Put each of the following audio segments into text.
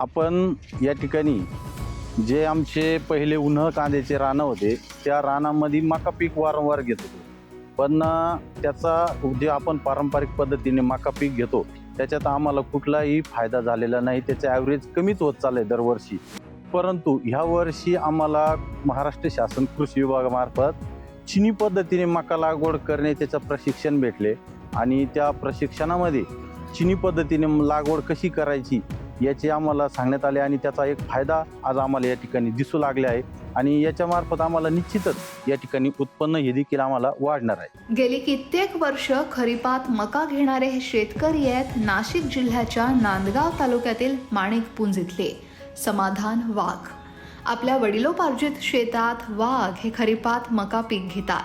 आपण या ठिकाणी जे आमचे पहिले उन्ह कांद्याचे रानं होते त्या रानामध्ये मका पीक वारंवार घेत होतो. पण त्याचा जे आपण पारंपरिक पद्धतीने मका पीक घेतो त्याच्यात आम्हाला कुठलाही फायदा झालेला नाही त्याचं ॲव्हरेज कमीच होत चाललं आहे दरवर्षी. परंतु ह्या वर्षी आम्हाला महाराष्ट्र शासन कृषी विभागामार्फत चिनी पद्धतीने मका लागवड करणे त्याचं प्रशिक्षण भेटले. आणि त्या प्रशिक्षणामध्ये चिनी पद्धतीने लागवड कशी करायची याचे आम्हाला सांगण्यात आले आणि त्याचा एक फायदा आज आम्हाला या ठिकाणी दिसू लागले आहे. आणि याच्यामार्फत आम्हाला निश्चितच या ठिकाणी उत्पन्न हे देखील आम्हाला वाढणार आहे. गेली कित्येक वर्ष खरीपात मका घेणारे हे शेतकरी आहेत नाशिक जिल्ह्याच्या नांदगाव तालुक्यातील माणिकपुंज इथले समाधान वाघ. आपल्या वडिलोपार्जित शेतात वाघ हे खरीपात मका पीक घेतात.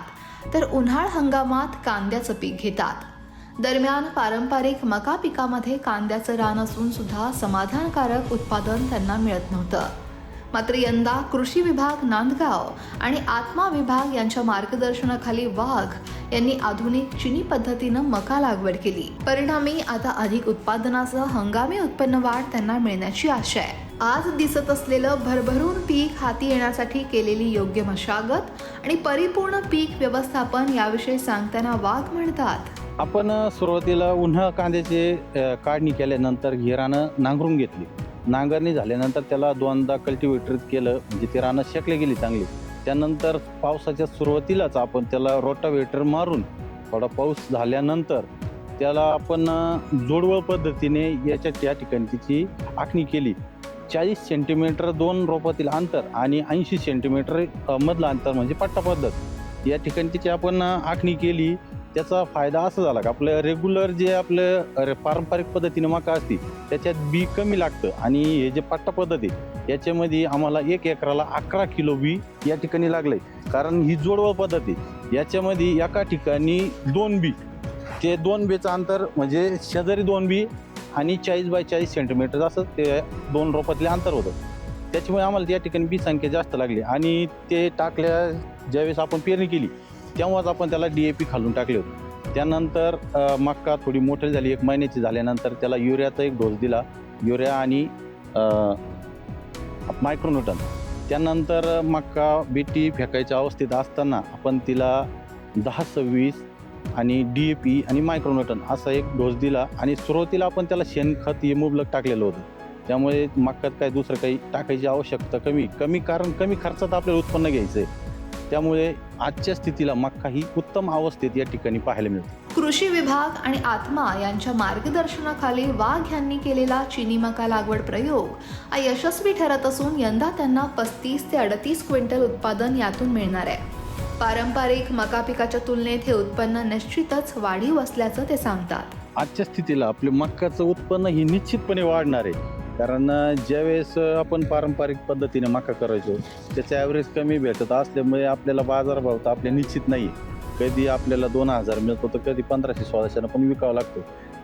तर उन्हाळ हंगामात कांद्याचं पीक घेतात. दरम्यान पारंपरिक मका पिकामध्ये कांद्याचं रान असून सुद्धा समाधानकारक उत्पादन त्यांना मिळत नव्हतं. मात्र यंदा कृषी विभाग नांदगाव आणि आत्मा विभाग यांच्या मार्गदर्शनाखाली वाघ यांनी आधुनिक चिनी पद्धतीनं मका लागवड केली. परिणामी आता अधिक उत्पादनासह हंगामी उत्पन्न वाढ त्यांना मिळण्याची आशा आहे. आज दिसत असलेलं भरभरून पीक हाती येण्यासाठी केलेली योग्य मशागत आणि परिपूर्ण पीक व्यवस्थापन याविषयी सांगताना वाघ म्हणतात आपण सुरुवातीला उन्हा कांद्याचे काढणी केल्यानंतर ही रानं नांगरून घेतली. नांगरणी झाल्यानंतर त्याला दोनदा कल्टिवेटर केलं म्हणजे ती रानं शेकले गेली चांगली. त्यानंतर पावसाच्या सुरुवातीलाच आपण त्याला रोटावेटर मारून थोडा पाऊस झाल्यानंतर त्याला आपण जोडवळ पद्धतीने याच्या त्या ठिकाणी तिची आखणी केली. चाळीस सेंटीमीटर दोन रोपातील अंतर आणि ऐंशी सेंटीमीटर मधलं अंतर म्हणजे पट्टा पद्धत. या ठिकाणी तिची आपण आखणी केली. त्याचा फायदा असा झाला का आपलं रेग्युलर जे आपलं पारंपरिक पद्धतीने मका असते त्याच्यात बी कमी लागतं. आणि हे जे पट्टा पद्धत आहे याच्यामध्ये आम्हाला एक एकराला अकरा किलो बी या ठिकाणी लागलंय. कारण ही जोडवळ पद्धत आहे याच्यामध्ये एका ठिकाणी दोन बी ते दोन बीचं अंतर म्हणजे शेजारी दोन बी आणि चाळीस बाय चाळीस सेंटीमीटर असं ते दोन रोपातले अंतर होतं. त्याच्यामुळे आम्हाला त्या ठिकाणी बी संख्या जास्त लागली. आणि ते टाकल्या ज्यावेळेस आपण पेरणी केली तेव्हाच आपण त्याला डी ए पी खालून टाकले होते. त्यानंतर मक्का थोडी मोठी झाली एक महिन्याची झाल्यानंतर त्याला युरियाचा एक डोस दिला. युरिया आणि मायक्रोन्यूटन त्यानंतर मक्का बीटी फेकायच्या अवस्थेत असताना आपण तिला दहा सव्वीस आणि डी ए पी आणि मायक्रोन्यूटन असा एक डोस दिला आणि सुरुवातीला आपण त्याला शेणखत हे मुबलक टाकलेलं होतं. त्यामुळे मक्कात काय दुसरं काही टाकायची आवश्यकता कमी कमी कारण कमी खर्चात आपल्याला उत्पन्न घ्यायचं आहे त्यामुळे आजच्या स्थितीला मक्का ही उत्तम अवस्थेत या ठिकाणी पाहायला मिळते. कृषी विभाग आणि आत्मा यांच्या मार्गदर्शनाखाली वाघ यांनी केलेला चिनी मका लागवड प्रयोग हा यशस्वी ठरत असून यंदा त्यांना पस्तीस ते अडतीस क्विंटल उत्पादन यातून मिळणार आहे. पारंपरिक मका पिकाच्या तुलनेत हे उत्पन्न निश्चितच वाढीव असल्याचं ते सांगतात. आजच्या स्थितीला आपले मक्काचं उत्पन्न ही निश्चितपणे वाढणार आहे. कारण ज्यावेळेस आपण पारंपरिक पद्धतीने मका करायचो त्याचा ॲव्हरेज कमी भेटत असल्यामुळे आपल्याला बाजारभाव तर आपल्या निश्चित नाही कधी आपल्याला दोन हजार मिळतो तर कधी पंधराशे सोळाशेनं पण विकावं लागतो.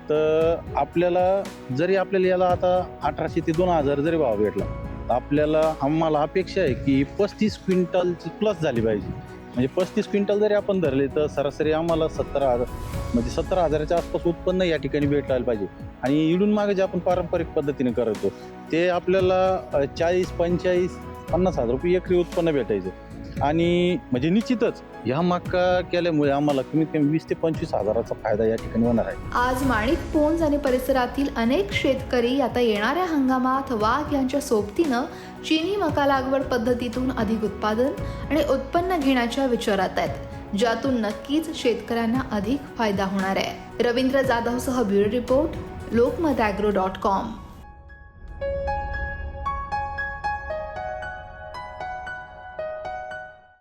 तर आपल्याला जरी आपल्याला याला आता अठराशे ते दोन हजार जरी भाव भेटला तर आपल्याला आम्हाला अपेक्षा आहे की पस्तीस क्विंटलची प्लस झाली पाहिजे. म्हणजे पस्तीस क्विंटल जरी आपण धरले तर सरासरी आम्हाला सतरा हजार म्हणजे सतरा हजाराच्या आसपास उत्पन्न या ठिकाणी भेटायला पाहिजे. आणि इडून मागे जे आपण पारंपरिक पद्धतीने करतो ते आपल्याला चाळीस पंचेचाळीस पन्नास हजार रुपये एकरी उत्पन्न भेटायचं. आणि म्हणजे निश्चितच ह्या मक्का केल्यामुळे आम्हाला कमीत कमी वीस ते पंचवीस हजाराचा फायदा या ठिकाणी होणार आहे. आज माणिक पोंज आणि परिसरातील अनेक शेतकरी आता येणाऱ्या हंगामात वाघ यांच्या सोबतीनं चिनी मका लागवड पद्धतीतून अधिक उत्पादन आणि उत्पन्न घेण्याच्या विचारात आहेत ज्यातून नक्कीच शेतकऱ्यांना अधिक फायदा होणार आहे. Ravindra जाधवसह bureau report Lokmat agro dot com.